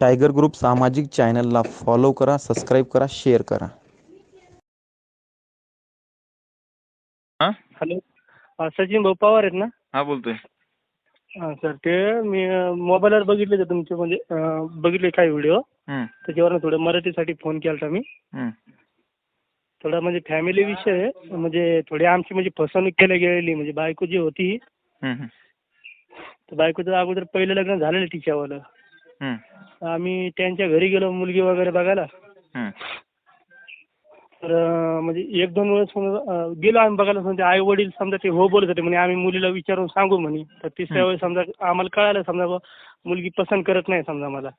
Tiger group सामाजिक चॅनलला follow करा सबस्क्राईब करा शेअर करा. हां? हॅलो. हा, सचिन भाऊ पवार आहेत ना? हां बोलतोय. हा सर ते मी मोबाईलवर बघितले ते तुमचे म्हणजे अं, बघितले काही व्हिडिओ. हं, त्याच्यावरनं थोडं मराठीसाठी फोन केला होता मी. हं. थोडा म्हणजे फॅमिली विषय आहे. म्हणजे थोडी आमची म्हणजे फसवणूक केली गेलेली म्हणजे बायको जी होती हं, हं. तर बायकोचं अगोदर पहिलं लग्न झालेलं तिच्यावालं आम्ही त्यांच्या घरी गेलो मुलगी वगैरे बघायला. तर म्हणजे एक दोन वेळेस समजा, गेलो आम्ही बघायला. समजा आई वडील समजा ते हो बोलत होते म्हणजे आम्ही मुलीला विचारून सांगू म्हणे. तर तिसऱ्या. वेळेस समजा आम्हाला कळालं समजा बुवा, मुलगी पसंत करत नाही समजा मला.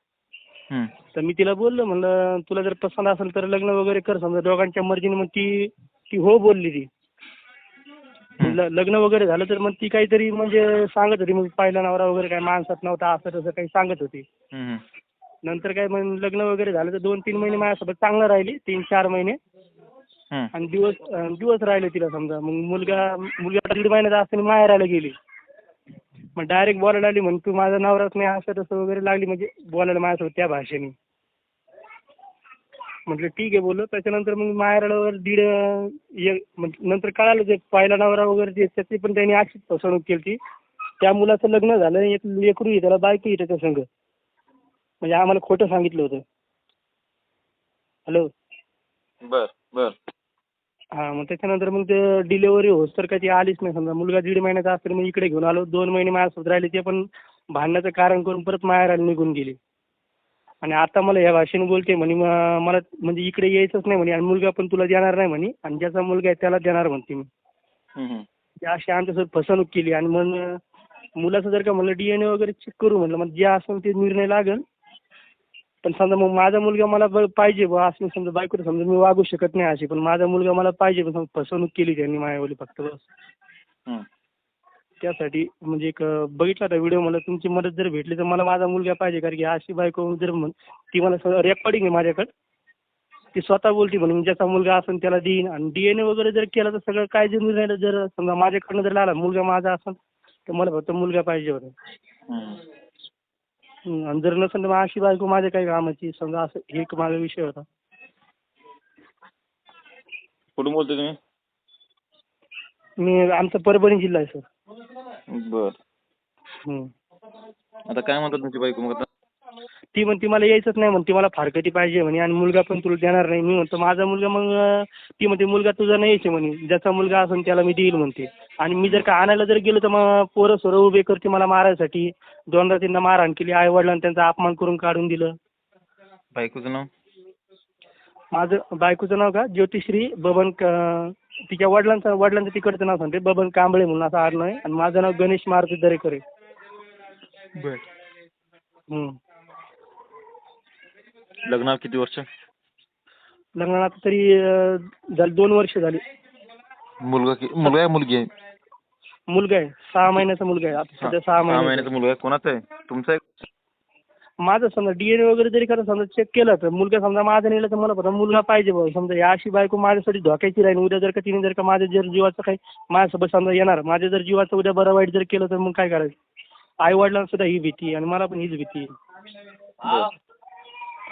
तर मी तिला बोललो म्हणलं तुला जर पसंत असेल तर लग्न वगैरे कर समजा दोघांच्या मर्जीने. मग ती ती हो बोलली ती. ल- लग्न वगैरे झालं तर मग ती काहीतरी म्हणजे सांगत होती. मग पहिला नवरा वगैरे काय माणसात नव्हता असं तसं काही सांगत होती. नंतर काय मग लग्न वगैरे झालं तर दोन तीन महिने माझ्यासोबत चांगलं राहिली तीन चार महिने. आणि दिवस अं, दिवस राहिले तिला समजा. मग मुलगा मुलगा दीड महिन्याचा असताना माहेराला गेली. मग डायरेक्ट बोलायला लागली म्हणून तू माझा नवराच नाही असं तसं वगैरे लागली. म्हणजे बोलायला माझ्यासोबत त्या भाषेने. म्हटलं ठीक आहे बोललो. त्याच्यानंतर मग माहेराला वगैरे दीड एक म्हणजे नंतर कळालं ते पहिला नवरा वगैरे जे त्याची पण त्यांनी अशीच फसवणूक केली त्या मुलाचं लग्न झालं एक लेकरू आहे त्याला बायको आहे त्याच्या संग. म्हणजे आम्हाला खोटं सांगितलं होतं. हॅलो? बर बर. हा मग त्याच्यानंतर मग ते डिलेवरी होस तर काही ती आलीच नाही. समजा मुलगा दीड महिन्याचा असतं मग इकडे घेऊन आलो. दोन महिने माझ्यासोबत राहिले ते पण भांडण्याचं कारण करून परत माहेराला निघून गेली. आणि आता मला या भाषेने बोलते म्हणे मला म्हणजे इकडे यायचंच नाही म्हणे आणि मुलगा पण तुला देणार नाही म्हणे आणि ज्याचा मुलगा आहे त्याला देणार म्हणते मी. ती अशी आमच्यासोबत फसवणूक केली आणि मग मुलाचं जर का म्हणलं डी एन ए वगैरे चेक करू म्हणलं मग जे असेल ते निर्णय लागेल पण समजा मग माझा मुलगा मला ब- पाहिजे बा असं समजा बायको समजा मी वागू शकत नाही अशी पण माझा मुलगा मला पाहिजे पण समजा फसवणूक केली त्यांनी माझ्यावाली फक्त बस. त्यासाठी म्हणजे एक बघितला होता व्हिडिओ मला तुमची मदत जर भेटली तर मला माझा मुलगा पाहिजे कारण की अशी बायको जर म्हण ती मला रेकॉर्डिंग आहे माझ्याकडे. ती स्वतः बोलती म्हणून ज्याचा मुलगा असेल त्याला देईन. आणि डीएनए वगैरे जर केला तर सगळं काय जर निर्णय जर समजा माझ्याकडनं जर लागला मुलगा माझा असेल तर मला फक्त मुलगा पाहिजे होता. आणि जर नसेल तर मग अशी बायको माझ्या काही कामाची समजा असं हे एक माझा विषय होता. कुठून बोलतोय तुम्ही? मी आमचा परभणी जिल्हा आहे सर. बर. आता काय म्हणतात तुमची बायको मग आता? ती म्हणते मला यायचंच नाही. म्हणते मला फारकती पाहिजे. म्हणे आणि मुलगा पण तुला देणार नाही. मी म्हणतो माझा मुलगा मग ती म्हणते मुलगा तुझा नाही यायचे. म्हणे ज्याचा मुलगा असेल त्याला मी देईल. म्हणते. आणि मी जर का आणायला जर गेलो तर मग पोरं सोरं उभे करते मला मारायसाठी. दोनदा तीनदा मारहाण केली आई वडिलांनी त्यांचा अपमान करून काढून दिलं. बायकोचं नाव? माझं बायकोचं नाव का? ज्योतिश्री बबन क- तिच्या वडिलांचं वडिलांचं तिकडचं नाव सांगते. बबन कांबळे म्हणून असं आडनाव आहे आणि माझं नाव गणेश मारुती दरेकर आहे. बर. लग्नाला किती वर्ष? लग्नाला आता तरी अं, झाली दोन वर्ष झाली. मुलगा कि- मुलगा आहे मुलगी आहे? मुलगा आहे. सहा महिन्याचा मुलगा आहे. आता सध्या सहा महिन्याचा. महिन्याचा मुलगा आहे. कोणाचा आहे? तुमचा आहे? माझं समजा डीएनए वगैरे जरी करा समजा चेक केलं तर मुलगा समजा माझा नेला तर मला पण मुलगा पाहिजे बुवा. समजा या अशी बायको माझ्यासाठी धोक्याची राहील उद्या जर का तिने जर का माझ्या जर जीवाचं काही माझ्यासोबत समजा येणार माझ्या जर जीवाचं उद्या बरं वाईट जर केलं तर मग काय करायचं? आई वडिलांना सुद्धा ही भीती आणि मला पण हीच भीती आहे.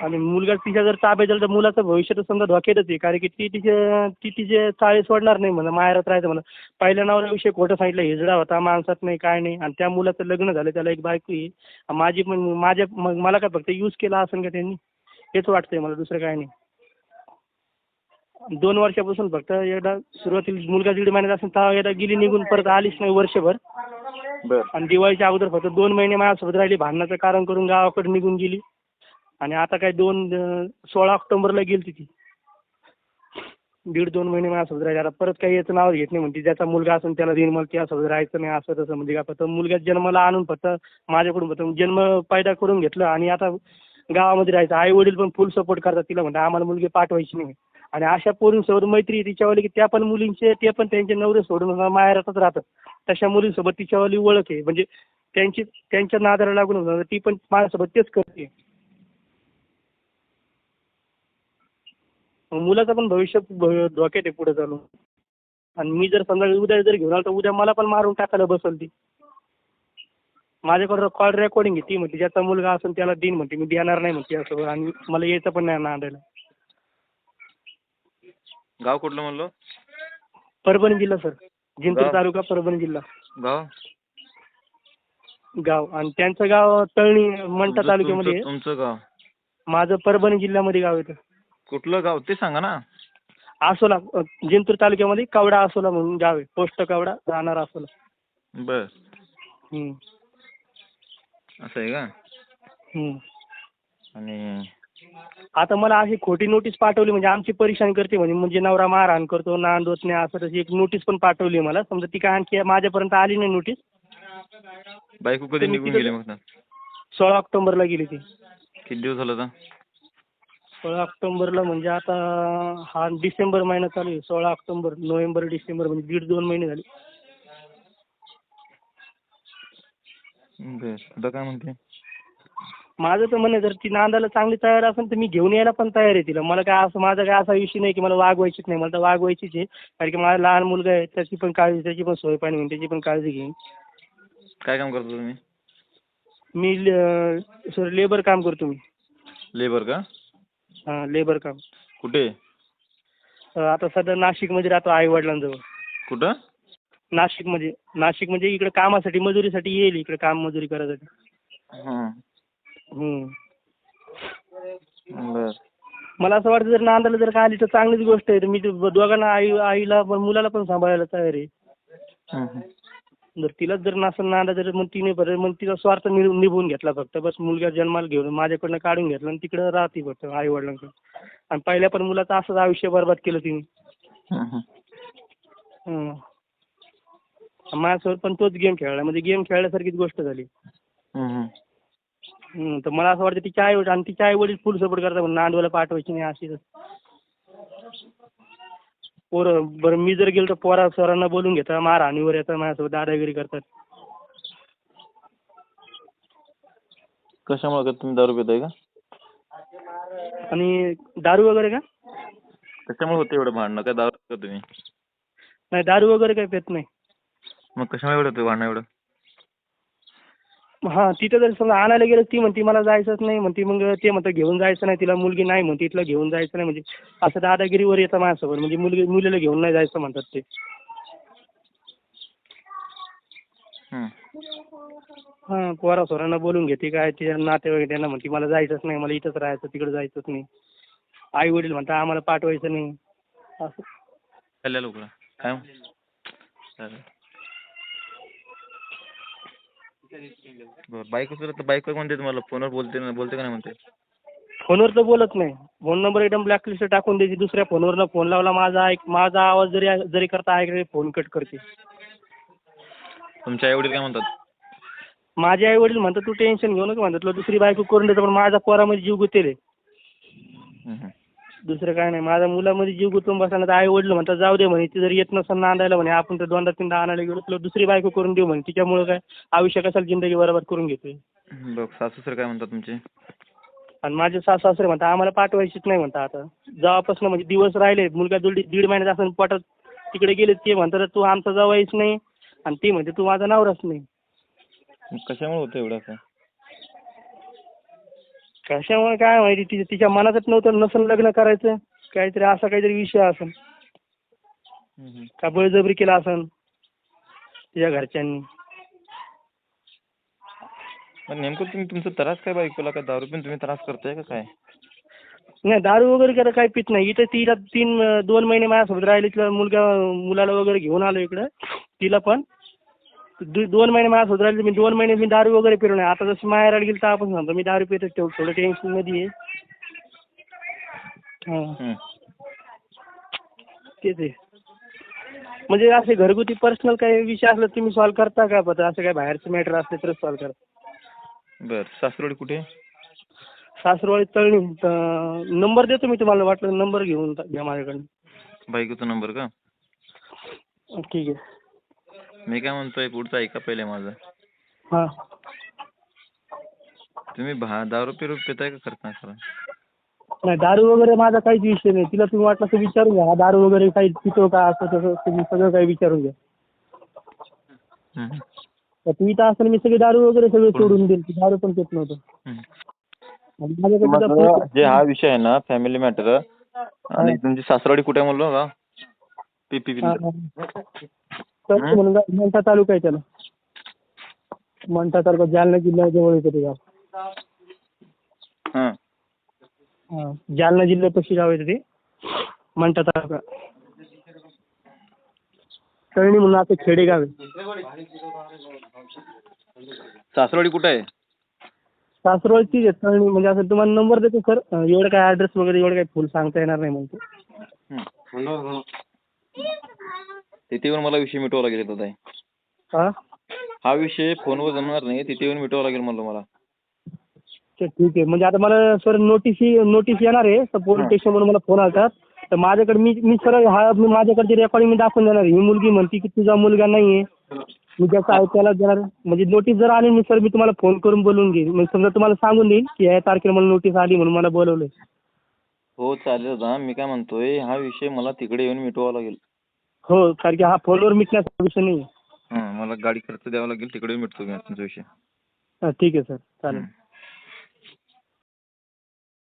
आणि मुलगा तिच्या जर ताब्यात झाला तर मुलाचं भविष्य तर समजा धोक्यातच आहे. कारण की ती तिचे ती तिचे चाळे सोडणार नाही म्हणा माहेरात राहायचं म्हणा. पहिल्या नवऱ्याविषयी खोटं सांगितलं हिजडा होता माणसात नाही काय नाही. आणि त्या मुलाचं लग्न झालं त्याला एक बायको आहे. माझी पण माझ्या मग मला काय फक्त यूज केला असेल का त्यांनी? हेच वाटतंय मला दुसरं काय नाही. दोन वर्षापासून फक्त एकदा सुरुवातीला मुलगा दीड महिन्यात असेल तेव्हा एकदा गेली निघून परत आलीच नाही वर्षभर. बर. आणि दिवाळीच्या अगोदर फक्त दोन महिने माझ्यासोबत राहिली. भांडणाचं कारण करून गावाकडे निघून गेली. आणि आता काय दोन सोळा ऑक्टोबरला गेली ती. दीड दोन महिने माझ्यासोबत राहिली. आता परत काही याचं नाव घेत नाही म्हणते. ज्याचा मुलगा असून त्याला देईन मला त्यासोबत राहायचं नाही असं तसं म्हणजे काय. फक्त मुलगा जन्माला आणून फक्त माझ्याकडून फक्त जन्म पैदा करून घेतलं आणि आता गावामध्ये राहायचं. आई वडील पण फुल सपोर्ट करतात तिला म्हणतात. आम्हाला मुलगी पाठवायची नाही. आणि अशा पोरींसोबत मैत्री तिच्यावाली की त्या पण मुलींचे ते पण त्यांचे नवरे सोडून माहेरातच राहतात. तशा मुलींसोबत तिच्यावाली ओळख आहे. म्हणजे त्यांची त्यांच्या नादाला लागून ती पण माझ्यासोबत तेच करते. मुलाचं पण भविष्य धोक्यात आहे पुढे चालून आणि मी जर समजा उद्या जर घेऊन आलो तर उद्या मला पण मारून टाकायला बसल ती. माझ्याकडे कॉल रेकॉर्डिंग आहे ती म्हणते ज्याचा मुलगा असेल त्याला देईन म्हणते मी देणार नाही म्हणते असं. आणि मला यायचं पण नाही नांदायला. गाव कुठलं म्हणलो? परभणी जिल्हा सर. जिंतूर गाव? तालुका परभणी जिल्हा. गाव? गाव. आणि त्यांचं गाव तळणी मंठा तुमचं- तालुक्यामध्ये आहे. तुमचं गाव? माझं परभणी जिल्ह्यामध्ये गाव येतं कुठलं गाव ते सांगा ना. आसोला अ, जिंतूर तालुक्यामध्ये कवडा आसोला म्हणून गाव आहे. पोस्ट कवडा राहणार आसोला. बर. हम्म. असं आहे का? हम्म. आणि आता मला अशी खोटी नोटीस पाठवली म्हणजे आमची परेशानी करते म्हणजे म्हणजे नवरा मारहाण करतो नांदवत नाही असं तशी एक नोटीस पण पाठवली मला. समजा ती काय आणखी माझ्यापर्यंत आली नाही नोटीस बायको कधी तुम्ही निघून गेली मग? सोळा ऑक्टोबरला गेली ती. किती दिवस झालं आता? सोळा ऑक्टोबरला म्हणजे आता हा डिसेंबर महिना चालू आहे. सोळा ऑक्टोबर नोव्हेंबर डिसेंबर म्हणजे दीड दोन महिने झाले. बर. आता काय म्हणते? माझं तर म्हणणं आहे, जर ती नांदायला चांगली तयार असेल तर मी घेऊन यायला पण तयार आहे तिला. मला काय असं माझा काय असा विषय नाही की मला वागवायचीच नाही. मला तर वागवायचीच आहे. कारण की माझा लहान मुलगा आहे त्याची पण काळजी त्याची पण सोय पाणी होईल त्याची पण काळजी घेईन. काय काम करता तुम्ही? मी सर लेबर काम करतो मी. लेबर का? हां लेबर काम. कुठे? अं, आता सध्या नाशिकमध्ये राहतो आई वडिलांजवळ. कुठं? नाशिकमध्ये नाशिक म्हणजे इकडे कामासाठी मजुरीसाठी येईल इकडे काम मजुरी करायसाठी. हां. हम्म. बर. मला असं वाटतं जर नांदायला जर का आली तर चांगलीच गोष्ट आहे. तर मी ते दोघांना आई आईला पण मुलाला पण सांभाळायला तयार आहे. हं, हं. जर तिलाच जर नसेल नांदा तर मग तिने बरं मग तिचा स्वार्थ नि- निभवून घेतला फक्त. बस मुलगा जन्माला घेऊन माझ्याकडनं काढून घेतला आणि तिकडं राहते फक्त आई वडिलांकडे आणि पहिल्या पण मुलाचं असंच आयुष्य बरबाद केलं तिने. माझ्यासोबत पण तोच गेम खेळला म्हणजे गेम खेळल्यासारखीच गोष्ट झाली. तर मला असं वाटतं तिच्या आई आणि तिच्या आई वडील फुल सपोर्ट करतात नांदवायला पाठवायची नाही अशी पोरं बरं मी जर गेलो तर पोरा सरांना बोलून घेतात मारहाणीवर येतात माझ्यासोबत दादागिरी करतात. कशामुळे का तुम्ही दारू पिताय का? आणि दारू वगैरे का? कशामुळे होते एवढं भांडणं? काय दारू पिता तुम्ही? नाही दारू वगैरे काही पेत नाही. मग कशामुळे एवढं होतं भांडणं एवढं? हां तिथं जर समजा आणायला गेलं ती म्हणते मला जायचंच नाही. म्हणते मग ते म्हणतं घेऊन जायचं नाही तिला मुलगी नाही. म्हणते तिला घेऊन जायचं नाही. म्हणजे असं दादागिरीवर येतं माझ्यासोबत. म्हणजे मुलगी मुलीला घेऊन नाही जायचं म्हणतात ते. हं. हां पोरा सोरांना बोलून घेते काय ते नातेवाईक त्यांना म्हणते मला जायचंच नाही मला इथंच राहायचं तिकडे जायचंच नाही. आई वडील म्हणतात आम्हाला पाठवायचं नाही. असं. चालेल. बरं बायको सर तर बायको म्हणते तुम्हाला फोनवर बोलते ना बोलते का नाही म्हणते? फोनवर तर बोलत नाही. फोन नंबर एकदम ब्लॅकलिस्ट टाकून द्यायची दुसऱ्या फोनवरनं फोन लावला माझा ऐक माझा आवाज जरी जरी करता ऐकले फोन कट करते. तुमचे आई वडील काय म्हणतात? माझे आई वडील म्हणतात तू टेन्शन घेऊ नका म्हणतात तुला दुसरी बायको करून देतो पण माझा पोरामध्ये जीव गुतेल हं. दुसरं काय नाही. माझ्या मुलामध्ये जीव गुंतून बसला तर आई वडील म्हणतात जाऊ दे म्हणे ती जर येत नसेल नांदायला म्हणे आपण तर दोनदा तीनदा आणायला गेलो तुला दुसरी बायको करून देऊ म्हणे तिच्यामुळे काय आयुष्य कशाला जिंदगी बरोबर करून घेतोय? बघ सासू सर काय म्हणतात तुमचे? आणि माझे सासू सासरे म्हणतात आम्हाला पाठवायचीच नाही म्हणतात आता. जेव्हापासून म्हणजे दिवस राहिले मुलगा दीड दीड महिन्यात असं पोटात तिकडे गेले ते म्हणतात तू आमचा जवाईच नाही. आणि ती म्हणते तू माझा नवराच नाही. कशामुळे होतं एवढं असं? कशामुळे काय माहिती? ति तिच्या मनातच नव्हतं नसन लग्न करायचं. काहीतरी असा काहीतरी विषय असन. हं. का बळजबरी केला असन? तिच्या घरच्यांनी. पण नेमकं तुम्ही तुमचा त्रास काय बायकोला काय दारू पिऊन तुम्ही त्रास करताय का काय? नाही दारू वगैरे करा काही पित नाही. इथं तिला तीन दोन महिने माझ्यासोबत राहिले. तिला मुलगा मुलाला वगैरे घेऊन आलो इकडं. तिला पण दो- दोन महिने माझ्यासोबत राहिले मी दोन महिने मी दारू वगैरे पिलो नाही. आता जसं माहेराला गेली तर आपण सांगतो. मी दारू पितो तेवढं थोडं टेन्शनमध्ये आहे. हां. तेच आहे. म्हणजे असे घरगुती पर्सनल काही विषय असला तुम्ही सॉल्व करता का? पत्र असं काय बाहेरचे मॅटर असले तरच सॉल्व करता. बरं. सासरवाडी कुठे? सासरवाडी तळणी. नंबर देतो मी तुम्हाला. वाटलं नंबर घेऊन घ्या माझ्याकडनं. बायकोचा नंबर का? ठीक आहे. मी काय म्हणतोय पुढचं ऐका पहिले माझं. हां. तुम्ही भा दारू पिरू पिताय का करता सर नाही दारू वगैरे माझा काहीच विषय नाही. तिला तुम्ही वाटलं तर विचारून घ्या. हा दारू वगैरे काही पितो का असं तसं तुम्ही सगळं काही विचारून घ्या. तर ती इथं असताना मी सगळी दारू वगैरे सगळं सोडून दिली दारू पण पित नव्हतो. हम्म. आणि माझ्याकडे मग जे हा विषय आहे ना फॅमिली मॅटर आणि तुमची सासरवाडी कुठे म्हणलो का पी पी. हा, हा. तर मंठा तालुका आहे त्याला. मंठा तालुका जालना जिल्ह्याजवळ येतं ते गाव. हां. हा. जालना जिल्ह्यापाशी गाव येतं ते. मंठा तालुका. तळणी म्हणून असं खेडेगाव आहे. सासरवाडी कुठे आहे? आहे तळणी. म्हणजे असं तुम्हाला नंबर देतो सर. एवढं काय ॲड्रेस वगैरे एवढं काय फुल सांगता येणार नाही म्हणतो. तिथे येऊन मला विषय मिटवावा लागेल दादा. हा? हा विषय फोनवर जमणार नाही तिथे येऊन मिटवावा लागेल म्हणलं मला. अच्छा, ठीक आहे. म्हणजे आता मला सर नोटीस नोटीस येणार आहे तर पोलीस हा. स्टेशनवरून मला फोन आला तर माझ्याकडे मी मी सर हा मी माझ्याकडची रेकॉर्डिंग मी दाखवून देणार आहे ही मुलगी म्हणते की तुझा मुलगा नाही आहे मी ज्याचा आहे त्याला देणार. म्हणजे नोटीस जर आली मी सर मी तुम्हाला फोन करून बोलून घेईन म्हणजे समजा तुम्हाला सांगून देईन की या तारखेला मला नोटीस आली म्हणून मला बोलवलंय. हो चालेल दादा. मी काय म्हणतोय हा विषय मला तिकडे येऊन मिटवावा लागेल. हो कारण की हा फोनवर मिटण्याचा विषय नाही हां मला गाडी खर्च द्यावा लागेल तिकडे मिटतो मी तुमचा विषय हा, ठीक आहे सर. चालेल.